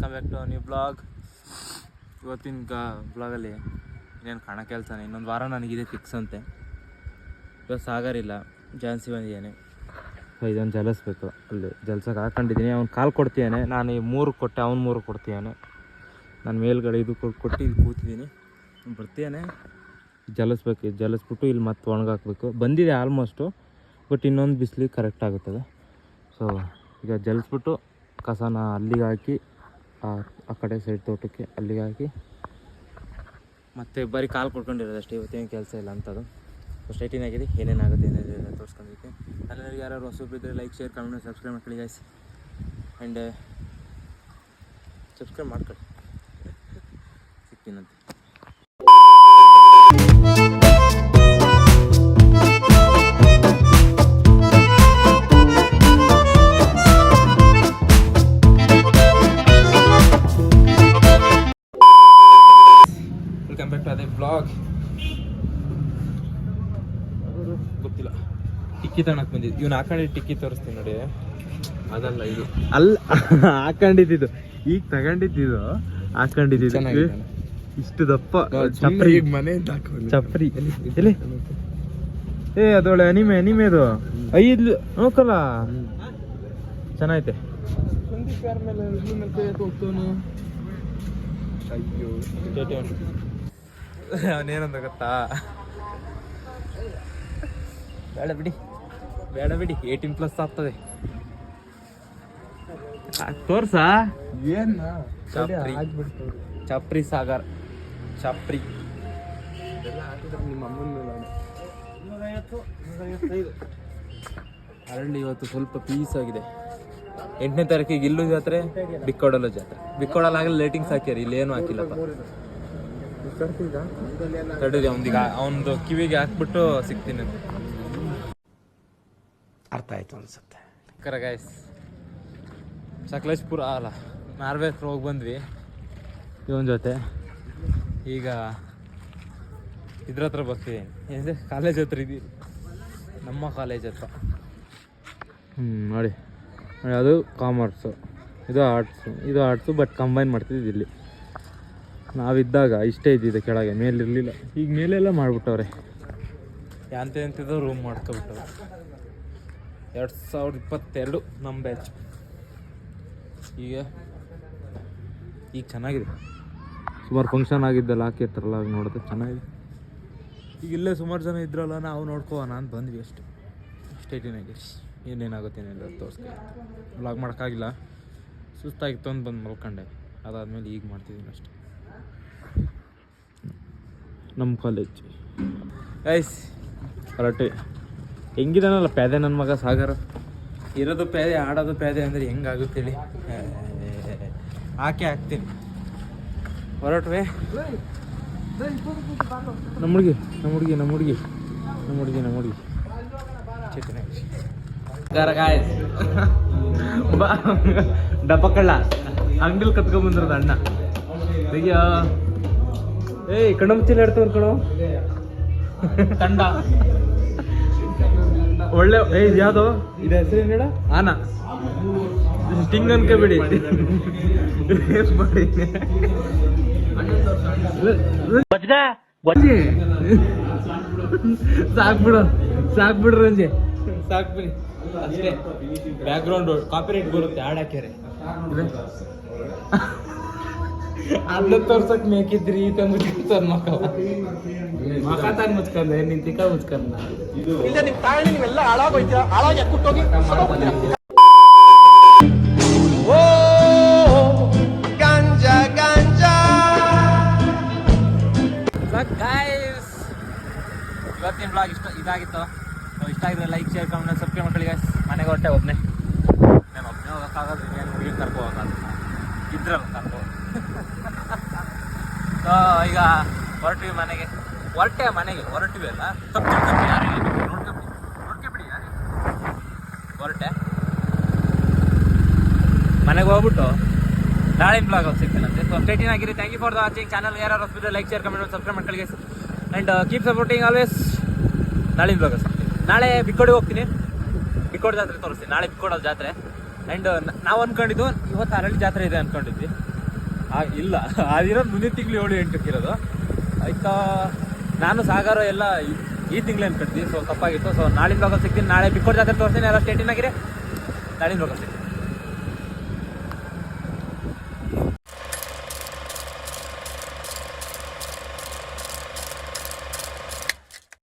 Welcome back to new blog ಇವತ್ತಿನ ಗ ಬ್ಲಾಗಲ್ಲಿ ಇನ್ನೇನು ಕಾಣೋ ಕೆಲಸನೇ ಇನ್ನೊಂದು ವಾರ ನನಗಿದೆ ಫಿಕ್ಸ್ ಅಂತೆ. ಇವತ್ತು ಸಾಗರ್ ಇಲ್ಲ. ಜಾನ್ಸಿ ಬಂದಿದ್ದಾನೆ. ಸೊ ಇದನ್ನು ಜಲಿಸ್ಬೇಕು ಅಲ್ಲಿ ಜಲ್ಸಕ್ಕೆ ಹಾಕೊಂಡಿದ್ದೀನಿ. ಅವ್ನು ಕಾಲು ಕೊಡ್ತೀಯಾನೆ ನಾನು ಈ ಮೂರು ಕೊಟ್ಟೆ, ಅವ್ನು ಮೂರು ಕೊಡ್ತೀಯಾನೆ ನಾನು ಮೇಲ್ಗಡೆ ಇದು ಕೊಟ್ಟು ಇಲ್ಲಿ ಕೂತಿದ್ದೀನಿ. ಬರ್ತೀಯಾನೆ ಜಲಿಸ್ಬೇಕು ಇದು ಜಲಿಸ್ಬಿಟ್ಟು ಇಲ್ಲಿ ಮತ್ತೆ ಒಣಗಾಕ್ಬೇಕು ಬಂದಿದೆ ಆಲ್ಮೋಸ್ಟು ಬಟ್ ಇನ್ನೊಂದು ಬಿಸಿಲಿಗೆ ಕರೆಕ್ಟ್ ಆಗುತ್ತದೆ. ಸೊ ಈಗ ಜಲಿಸ್ಬಿಟ್ಟು ಕಸನ ಅಲ್ಲಿಗೆ ಹಾಕಿ ಆ ಕಡೆ ಸೈಡ್ ತೋಟಕ್ಕೆ ಅಲ್ಲಿಗೆ ಹಾಕಿ ಮತ್ತೆ ಬರೀ ಕಾಲು ಕೊಡ್ಕೊಂಡಿರೋದು ಅಷ್ಟೇ ಇವತ್ತೇನು ಕೆಲಸ ಇಲ್ಲ ಅಂತದು. ಸ್ಟ್ರೈಟಿನ್ ಆಗಿದೆ ಏನೇನಾಗುತ್ತೆ ಏನೇನು ತೋರಿಸ್ಕೊಂಡಿದ್ದೆ ಅಲ್ಲಿಗೆ ಯಾರು ಹೊಸ ಇದ್ದರೆ ಲೈಕ್ ಶೇರ್ ಕಮೆಂಟ್ ಸಬ್ಸ್ಕ್ರೈಬ್ ಮಾಡ್ಕೊಳ್ಳಿ ಗೈಸ್ ಆ್ಯಂಡ್ ಸಬ್ಸ್ಕ್ರೈಬ್ ಮಾಡ್ಕೊಳ್ಳಿ. ಸಿಗ್ತೀನಂತೆ ಟಿಕ್ಕಿ ತಗೊಳಕ್ ಬಂದಿದ್ದು ಇವ್ನು ಹಾಕೊಂಡು ಟಿಕ್ಕಿ ತೋರಿಸ್ತೀನಿ ನೋಡಿ. ಅದಲ್ಲ ಇದು. ಅಲ್ಲ ಹಾಕೊಂಡಿದ್ದು ಈಗ ತಗೊಂಡಿದ್ದು ಹಾಕೊಂಡಿದ್ದು. ಇಷ್ಟು ದಪ್ಪ. ಚಪ್ರಿ. ಮನೆ ಚಪ್ರಿ. ಎಲ್ಲಿ? ಏ ಅದೊಳ್ಳೆ ಅನಿಮೆ ಅನಿಮೆ ಅದು ಐದು ನೋಕಲ್ಲ ಚೆನ್ನಾಯ್ತೆ ಮೇಲೆ ಹೋಗ್ತಾನು ಅಯ್ಯೋ. ಅವನೇನಂದ ಗೊತ್ತಾ? ಬೇಡ ಬಿಡಿ. ಬೇಡ ಬಿಡಿ ಏಯ್ಟೀನ್ ಪ್ಲಸ್ ಆಗ್ತದೆ. ತೋರ್ಸ? ಏನ್ ಚಪ್ರಿ. ಆಗ್ಬಿಡ್ತು. ಚಪ್ರಿ ಸಾಗರ್. ಚಪ್ರಿ. ನಿಮ್ಮ ಅಮ್ಮನ ಅರಳಿ ಇವತ್ತು ಸ್ವಲ್ಪ ಪೀಸ್ ಆಗಿದೆ. ಎಂಟನೇ ತಾರೀಕಿಗೆ ಇಲ್ಲೂ ಜಾತ್ರೆ ಬಿಕ್ಕೋಡಲ್ಲೂ ಜಾತ್ರೆ. ಬಿಕ್ಕೋಡಲ್ಲ ಆಗಲಿ ಲೈಟಿಂಗ್ಸ್ ಹಾಕ್ಯಾರ ಇಲ್ಲಿ ಏನು ಹಾಕಿಲ್ಲಪ್ಪ. ತಡೀರಿ ಅವ್ನಿಗೆ ಅವನದು ಕಿವಿಗೆ ಹಾಕ್ಬಿಟ್ಟು ಸಿಗ್ತೀನಿ. ಅಂತ ಅರ್ಥ ಆಯ್ತು ಅನ್ಸುತ್ತೆ. ಕರಗಾಯ್ಸ್ ಸಕಲೇಶ್ಪುರ ಅಲ್ಲ ನಾರ್ವೆ ಹತ್ರ ಹೋಗಿ ಬಂದ್ವಿ. ಇವನ ಜೊತೆ. ಈಗ ಇದ್ರ ಹತ್ರ ಬರ್ತೀವಿ. ಏನಿದೆ ಕಾಲೇಜ್ ಹತ್ರ ಇದ್ದೀವಿ ನಮ್ಮ ಕಾಲೇಜ್ ಹತ್ರ. ಹ್ಞೂ ನೋಡಿ. ನೋಡಿ ಅದು ಕಾಮರ್ಸು ಇದು ಆರ್ಟ್ಸು ಇದು ಆರ್ಟ್ಸು ಬಟ್ ಕಂಬೈನ್ ಮಾಡ್ತಿದ್ದು ಇಲ್ಲಿ. ನಾವಿದ್ದಾಗ ಇಷ್ಟೇ ಇದ್ದಿದ್ದು ಕೆಳಗೆ ಮೇಲಿರಲಿಲ್ಲ. ಈಗ ಮೇಲೆಲ್ಲ ಮಾಡಿಬಿಟ್ಟವ್ರೆ. ಯಾಂತ ಎಂತಿದ್ದೋ ರೂಮ್ ಮಾಡ್ಕೊಬಿಟ್ಟವ್ರೆ. ಎರಡು ಸಾವಿರದ ಇಪ್ಪತ್ತೆರಡು ನಮ್ಮ ಬ್ಯಾಚ್ ಈಗ ಈಗ ಚೆನ್ನಾಗಿದೆ. ಸುಮಾರು ಫಂಕ್ಷನ್ ಆಗಿದ್ದಲ್ಲ ಹಾಕಿರ್ತಾರಲ್ಲ ಆಗ ನೋಡಿದ್ರೆ ಚೆನ್ನಾಗಿದೆ. ಈಗ ಇಲ್ಲೇ ಸುಮಾರು ಜನ ಇದ್ರಲ್ಲ ನಾವು ನೋಡ್ಕೋಣ ಅಂತ ಬಂದ್ವಿ ಅಷ್ಟೇ. ಸ್ಟೇಟಿನಾಗೆ ಏನೇನಾಗುತ್ತೆ ಏನಿಲ್ಲ ತೋರಿಸ್ಕೆ. ಬ್ಲಾಗ್ ಮಾಡೋಕ್ಕಾಗಿಲ್ಲ. ಸುಸ್ತಾಗಿತ್ತು ಅಂತ ಬಂದು ಮಲ್ಕೊಂಡೆ. ಅದಾದಮೇಲೆ ಈಗ ಮಾಡ್ತಿದ್ದೀನಿ ಅಷ್ಟೇ. ನಮ್ಮ ಕಾಲೇಜ್ ಐಸ್ ಹೊರಟೆ ಹೆಂಗಿದಾನಲ್ಲ ಪ್ಯಾದೆ ನನ್ನ ಮಗ ಸಾಗರ? ಇರೋದು ಪ್ಯಾದೆ ಆಡೋದು ಪ್ಯಾದೆ ಅಂದರೆ ಹೆಂಗಾಗುತ್ತೇಳಿ? ಹಾಕಿ ಹಾಕ್ತೀನಿ. ಹೊರಟ್ವೆ. ನಮ್ಮ ಹುಡುಗಿ ನಮ್ಮ ಹುಡುಗಿ ನಮ್ಮ ಹುಡುಗಿ ನಮ್ಮ ಹುಡುಗಿ ನಮ್ಮ ಹುಡುಗಿ. ಬಾ. ಡಬ್ಬ ಕಳ್ಳ ಅಂಗಡಿಲಿ ಕತ್ಕೊಂಡ್ ಅಣ್ಣ. ಅಯ್ಯ ಏಯ್ ಕಣ್ಣು ಮುಚ್ಚಿಲ್ಲ ಇಡ್ತವ್ರ ಕಣೋ. ಕಂಡ ಒಳ್ಳೆ ಏ ಇದು ಯಾವ್ದು? ಇದು ಹೆಸರು ಹೇಳ? ಆನ. ಸ್ಟಿಂಗ್ ಅನ್ಕೋಬೇಡಿ. ಸಾಕ್ಬಿಡು ಸಾಕ್ಬಿಡು ರಂಜೆ. ಸಾಕ್ಬಿಡಿ. ಅಷ್ಟೇ. ಬ್ಯಾಕ್ ಗ್ರೌಂಡ್ ಕಾಪಿರೈಟ್ ಬರುತ್ತೆ ಹಾಡ್ ಹಾಕ್ಯಾರೆ ಅದನ್ನ ತೋರ್ಸಕ್ ಮೇಕಿದ್ರಿ ಈತ ಮುಚ್ಕೊಂಡ್ ಮಕ್ಕ ಮಕ ತಾನ್ ಮುಚ್ಕೊಂಡೆ ನಿನ್ ತಿಕ್ಕ ಮುಚ್ಕೊಂಡ. ಇವತ್ತಿನ ಬ್ಲಾಗ್ ಇಷ್ಟ ಇದಾಗಿತ್ತು. ಸೊ ಇಷ್ಟ ಆಗಿದ್ರೆ ಲೈಕ್ ಶೇರ್ ಕಮೆಂಟ್ ಸಬ್ಸ್ಕ್ರೈಬ್ ಮಾಡ್ಕೊಳ್ಳಿ guys. ಮನೆಗೆ ಹೊಟ್ಟೆ ಒಬ್ಬನೇ ನಾನು ಒಬ್ಬನೇ ಹೋಗೋಕ್ಕಾಗೋದು ಏನು ಹುಡುಗಿ ಕರ್ಕೊ ಹೋಗೋದು ಇದ್ರಲ್ಲ ಕರ್ಕೊ ಸೊ ಈಗ ಹೊರಟಿವಿ ಮನೆಗೆ. ಹೊರಟೆ ಮನೆಗೆ ಹೊರಟಿವಿ ಅಲ್ಲ? ಹೊರಟೆ. ಮನೆಗೆ ಹೋಗ್ಬಿಟ್ಟು ನಾಳೆ ಬ್ಲಾಗ್ ಸಿಗ್ತಾನಂತೆ ಸಿಗ್ತೀನಂತೆ ಸೊ ಸ್ಟೇಟಿನ್ ಆಗಿರಿ. Thank you for the watching channel ಯಾರು hospital like share comment subscribe ಮಾಡ್ಕೊಳ್ಳಿ ಆ್ಯಂಡ್ ಕೀಪ್ ಸಪೋರ್ಟಿಂಗ್ ಆಲ್ವೇಸ್ ನಾಳೆ ಬ್ಲಾಗ್ ನಾಳೆ ಬಿಕ್ಕೋಡಿಗೆ ಹೋಗ್ತೀನಿ. ಬಿಕ್ಕೋಡ್ ಜಾತ್ರೆ ತೋರಿಸ್ತೀನಿ. ನಾಳೆ ಬಿಕ್ಕೋಡಲ್ಲಿ ಜಾತ್ರೆ. ಆ್ಯಂಡ್ ನಾವು ಅಂದ್ಕೊಂಡಿದ್ದು ಇವತ್ತು ಅರಳಿ ಜಾತ್ರೆ ಇದೆ ಅನ್ಕೊಂಡಿದ್ವಿ. ಆ, ಇಲ್ಲ. ಅದಿರೋದು ಮುಂದಿನ ತಿಂಗಳು ಏಳು ಎಂಟಕ್ಕೆ ಇರೋದು. ಆಯ್ತಾ, ನಾನು ಸಾಗರ ಎಲ್ಲ ಈ- ಈ ತಿಂಗಳು ಅನ್ಕೊಳ್ತೀವಿ ಸೊ ತಪ್ಪಾಗಿತ್ತು. ಸೊ ನಾಳಿನ ಭಾಗ ಸಿಗ್ತೀನಿ. ನಾಳೆ ಬಿಕ್ಕೋಡ್ ಜಾತ್ರೆ ತೋರಿಸ್ತೀನಿ. ಎಲ್ಲ ಸ್ಟೇಟಿನಾಗಿರಿ ನಾಳಿನ ಭಾಗ ಸಿಗ್ತೀನಿ.